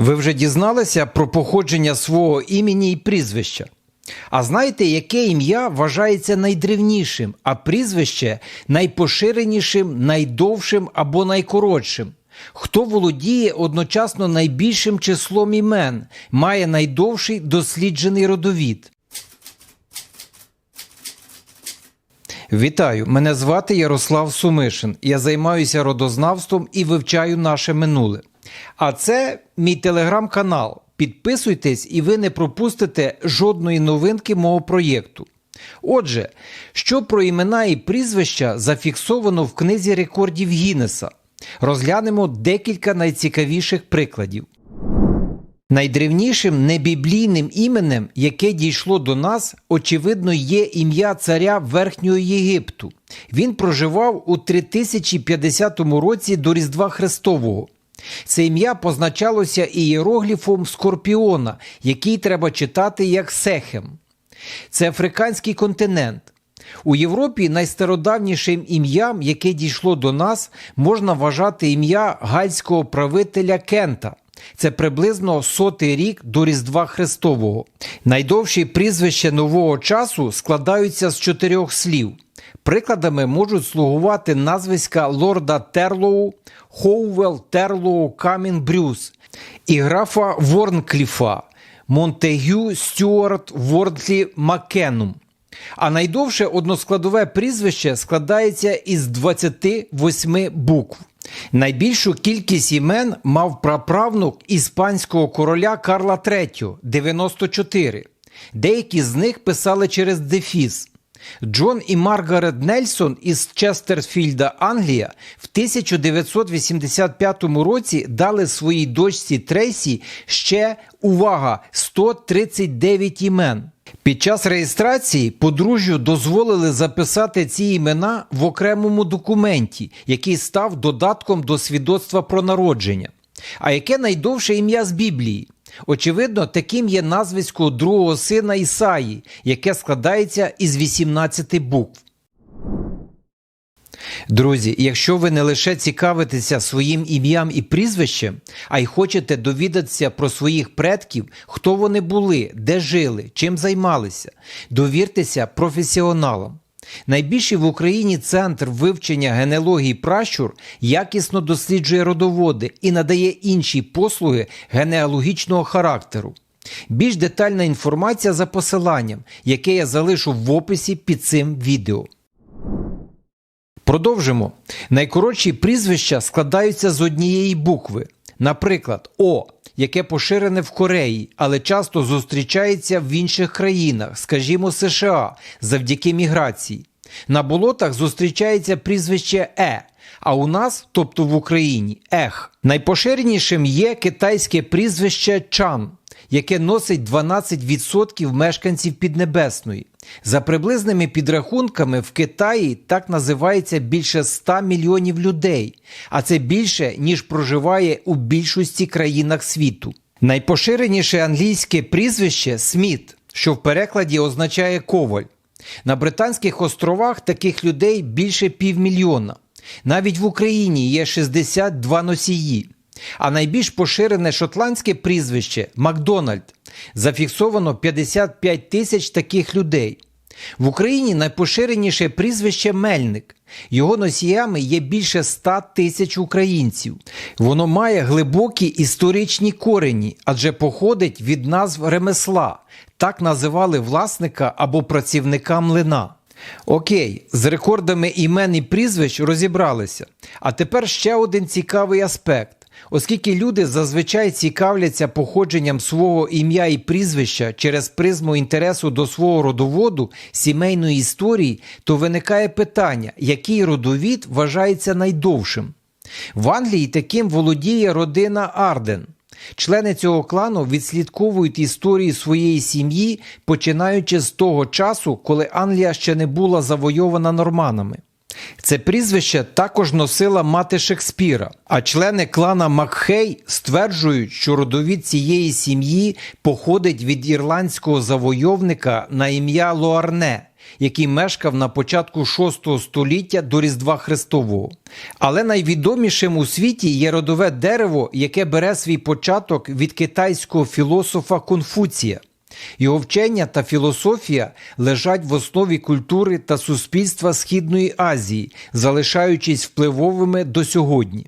Ви вже дізналися про походження свого імені і прізвища. А знаєте, яке ім'я вважається найдревнішим, а прізвище найпоширенішим, найдовшим або найкоротшим? Хто володіє одночасно найбільшим числом імен, має найдовший досліджений родовід? Вітаю! Мене звати Ярослав Сумишин. Я займаюся родознавством і вивчаю наше минуле. А це мій телеграм-канал. Підписуйтесь і ви не пропустите жодної новинки мого проєкту. Отже, що про імена і прізвища зафіксовано в книзі рекордів Гіннеса? Розглянемо декілька найцікавіших прикладів. Найдревнішим небіблійним іменем, яке дійшло до нас, очевидно, є ім'я царя Верхнього Єгипту. Він проживав у 3050 році до Різдва Христового. Це ім'я позначалося ієрогліфом скорпіона, який треба читати як Сехем. Це африканський континент. У Європі найстародавнішим ім'ям, яке дійшло до нас, можна вважати ім'я гальського правителя Кента. Це приблизно сотий рік до Різдва Христового. Найдовші прізвища нового часу складаються з чотирьох слів. Прикладами можуть слугувати назвиська лорда Терлоу, Хоувел Терлоу Камін Брюс і графа Ворнкліфа Монтегю Стюарт Вордлі Маккенум. А найдовше односкладове прізвище складається із 28 букв. Найбільшу кількість імен мав праправнук іспанського короля Карла III 94. Деякі з них писали через дефіс. Джон і Маргарет Нельсон із Честерфілда, Англія, в 1985 році дали своїй дочці Трейсі ще увага 139 імен. Під час реєстрації подружжю дозволили записати ці імена в окремому документі, який став додатком до свідоцтва про народження. А яке найдовше ім'я з Біблії? Очевидно, таким є назвисько другого сина Ісаї, яке складається із 18 букв. Друзі, якщо ви не лише цікавитеся своїм ім'ям і прізвищем, а й хочете довідатися про своїх предків, хто вони були, де жили, чим займалися, довіртеся професіоналам. Найбільший в Україні центр вивчення генеалогії пращур якісно досліджує родоводи і надає інші послуги генеалогічного характеру. Більш детальна інформація за посиланням, яке я залишу в описі під цим відео. Продовжимо. Найкоротші прізвища складаються з однієї букви. Наприклад, О, яке поширене в Кореї, але часто зустрічається в інших країнах, скажімо, США, завдяки міграції. На болотах зустрічається прізвище Е, а у нас, тобто в Україні, Ех. Найпоширенішим є китайське прізвище Чан, яке носить 12% мешканців Піднебесної. За приблизними підрахунками, в Китаї так називається більше 100 мільйонів людей, а це більше, ніж проживає у більшості країнах світу. Найпоширеніше англійське прізвище Сміт, що в перекладі означає коваль. На Британських островах таких людей більше півмільйона. Навіть в Україні є 62 носії. А найбільш поширене шотландське прізвище Макдональд. Зафіксовано 55 тисяч таких людей. В Україні найпоширеніше прізвище Мельник. Його носіями є більше 100 тисяч українців. Воно має глибокі історичні корені, адже походить від назв ремесла. Так називали власника або працівника млина. Окей, з рекордами імен і прізвищ розібралися. А тепер ще один цікавий аспект. Оскільки люди зазвичай цікавляться походженням свого ім'я і прізвища через призму інтересу до свого родоводу, сімейної історії, то виникає питання, який родовід вважається найдовшим. В Англії таким володіє родина Арден. Члени цього клану відслідковують історії своєї сім'ї, починаючи з того часу, коли Англія ще не була завойована норманами. Це прізвище також носила мати Шекспіра, а члени клана Макхей стверджують, що родовід цієї сім'ї походить від ірландського завойовника на ім'я Луарне, який мешкав на початку VI століття до Різдва Христового. Але найвідомішим у світі є родове дерево, яке бере свій початок від китайського філософа Конфуція. Його вчення та філософія лежать в основі культури та суспільства Східної Азії, залишаючись впливовими до сьогодні.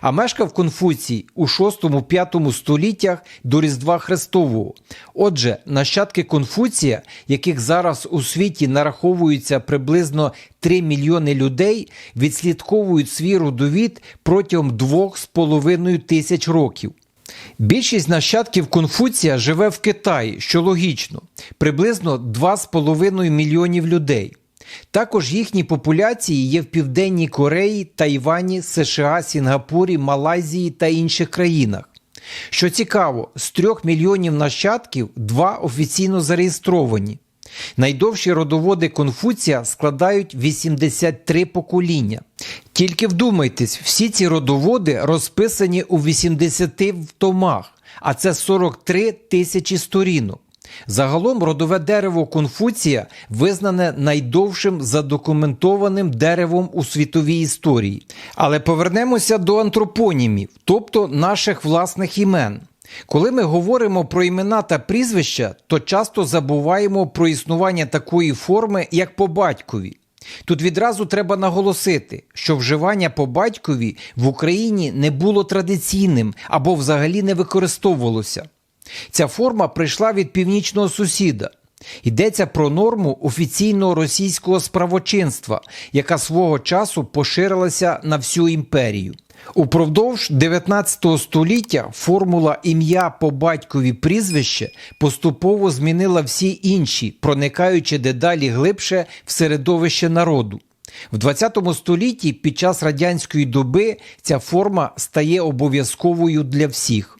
А мешкав Конфуцій у 6-5 століттях до Різдва Христового. Отже, нащадки Конфуція, яких зараз у світі нараховується приблизно 3 мільйони людей, відслідковують свій родовід протягом 2,5 тисяч років. Більшість нащадків Конфуція живе в Китаї, що логічно, приблизно 2,5 мільйонів людей. Також їхні популяції є в Південній Кореї, Тайвані, США, Сінгапурі, Малайзії та інших країнах. Що цікаво, з 3 мільйонів нащадків два офіційно зареєстровані. Найдовші родоводи Конфуція складають 83 покоління. Тільки вдумайтесь, всі ці родоводи розписані у 80 томах, а це 43 тисячі сторінок. Загалом родове дерево Конфуція визнане найдовшим задокументованим деревом у світовій історії. Але повернемося до антропонімів, тобто наших власних імен. Коли ми говоримо про імена та прізвища, то часто забуваємо про існування такої форми, як по батькові. Тут відразу треба наголосити, що вживання по батькові в Україні не було традиційним або взагалі не використовувалося. Ця форма прийшла від північного сусіда. Йдеться про норму офіційного російського справочинства, яка свого часу поширилася на всю імперію. Упродовж 19 століття формула ім'я по батькові прізвище поступово змінила всі інші, проникаючи дедалі глибше в середовище народу. В 20 столітті під час радянської доби ця форма стає обов'язковою для всіх.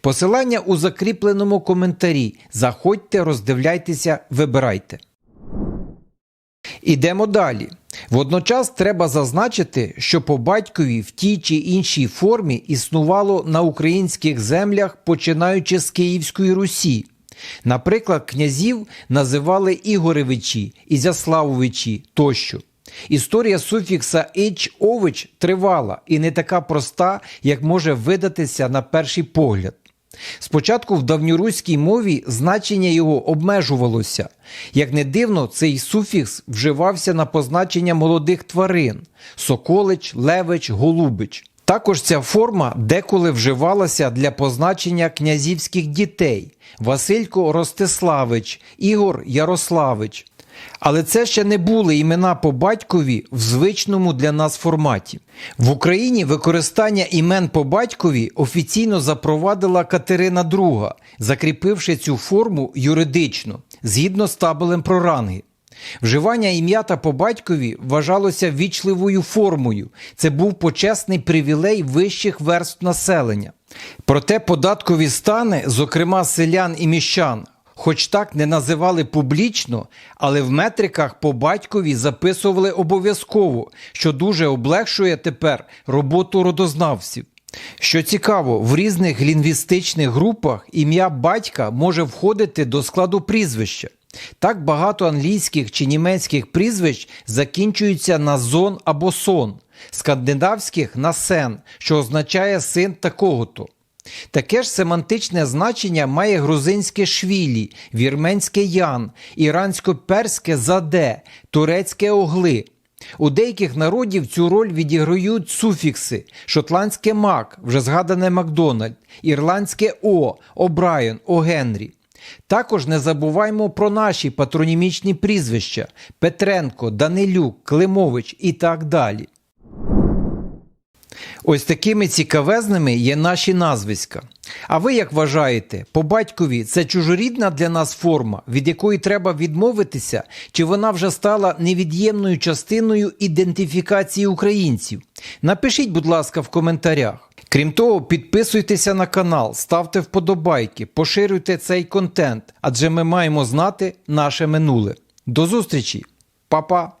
Посилання у закріпленому коментарі. Заходьте, роздивляйтеся, вибирайте. Ідемо далі. Водночас треба зазначити, що по батькові в тій чи іншій формі існувало на українських землях, починаючи з Київської Русі. Наприклад, князів називали Ігоревичі, Ізяславовичі тощо. Історія суфікса «ич» ович тривала і не така проста, як може видатися на перший погляд. Спочатку в давньоруській мові значення його обмежувалося. Як не дивно, цей суфікс вживався на позначення молодих тварин соколич, левич, голубич. Також ця форма деколи вживалася для позначення князівських дітей Василько Ростиславич, Ігор Ярославич. Але це ще не були імена по батькові в звичному для нас форматі. В Україні використання імен по батькові офіційно запровадила Катерина II, закріпивши цю форму юридично згідно з табелем про ранги. Вживання ім'ята по батькові вважалося вічливою формою. Це був почесний привілей вищих верств населення. Проте податкові стани, зокрема селян і міщан, хоч так не називали публічно, але в метриках по батькові записували обов'язково, що дуже облегшує тепер роботу родознавців. Що цікаво, в різних лінгвістичних групах ім'я батька може входити до складу прізвища. Так багато англійських чи німецьких прізвищ закінчуються на зон або сон, скандинавських на сен, що означає син такого-то. Таке ж семантичне значення має грузинське швілі, вірменське ян, ірансько-перське заде, турецьке огли. У деяких народів цю роль відіграють суфікси: шотландське мак, вже згадане Макдональд, ірландське О, О'Брайен, О Генрі. Також не забуваймо про наші патронімічні прізвища Петренко, Данилюк, Климович і так далі. Ось такими цікавезними є наші назвиська. А ви як вважаєте, по батькові це чужорідна для нас форма, від якої треба відмовитися, чи вона вже стала невід'ємною частиною ідентифікації українців? Напишіть, будь ласка, в коментарях. Крім того, підписуйтеся на канал, ставте вподобайки, поширюйте цей контент, адже ми маємо знати наше минуле. До зустрічі, Па-па!